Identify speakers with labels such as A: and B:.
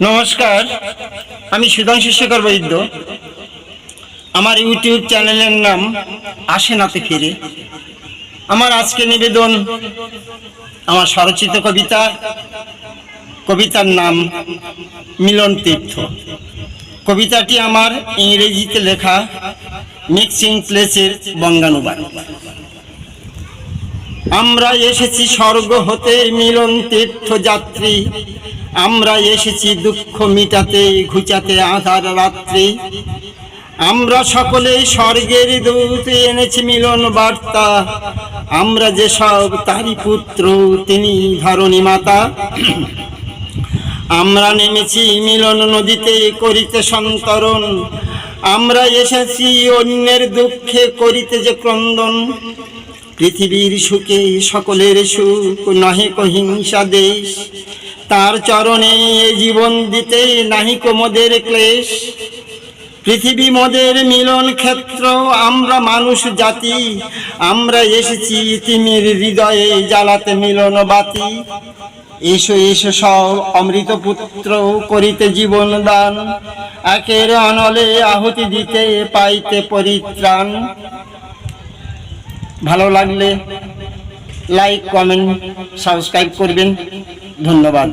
A: নমস্কার, আমি সুধাংশু শেখর বৈদ্য। আমার ইউটিউব চ্যানেলের নাম আসে নাতে ফিরে। আমার আজকে নিবেদন আমার স্বরচিত কবিতা, কবিতার নাম মিলন তীর্থ। কবিতাটি আমার ইংরেজিতে লেখা, মিক্সিং প্লেসের বঙ্গানুবাদ। আমরা এসেছি স্বর্গ হতে মিলন তীর্থ যাত্রী। আমরা এসেছি দুঃখ মিটাতে, ঘুচাতে আধার রাত্রি। আমরা সকলেই স্বর্গের দূত এনেছি মিলন বার্তা। আমরা যে সব তারই পুত্র, তিনি ধরণী মাতা। আমরা নেমেছি মিলন নদীতে করিতে সন্তরণ। আমরা এসেছি অন্যের দুঃখে করিতে যে ক্রন্দন। পৃথিবীর সুখে সকলের সুখ নহে কহিংসা দেশ। তার চরণে জীবন দিতে নাহি কোমদের ক্লেশ। পৃথিবী মদের মিলন ক্ষেত্র, আমরা মানুষ জাতি। আমরা এসেছি তিমির হৃদয়ে জ্বালাতে মিলন বাতি। এসো এসো সব অমৃত পুত্র, করিতে জীবন দান। একের অনলে আহুতি দিতে, পাইতে পরিত্রাণ। ভালো লাগলে লাইক কমেন্ট সাবস্ক্রাইব করবেন। ধন্যবাদ।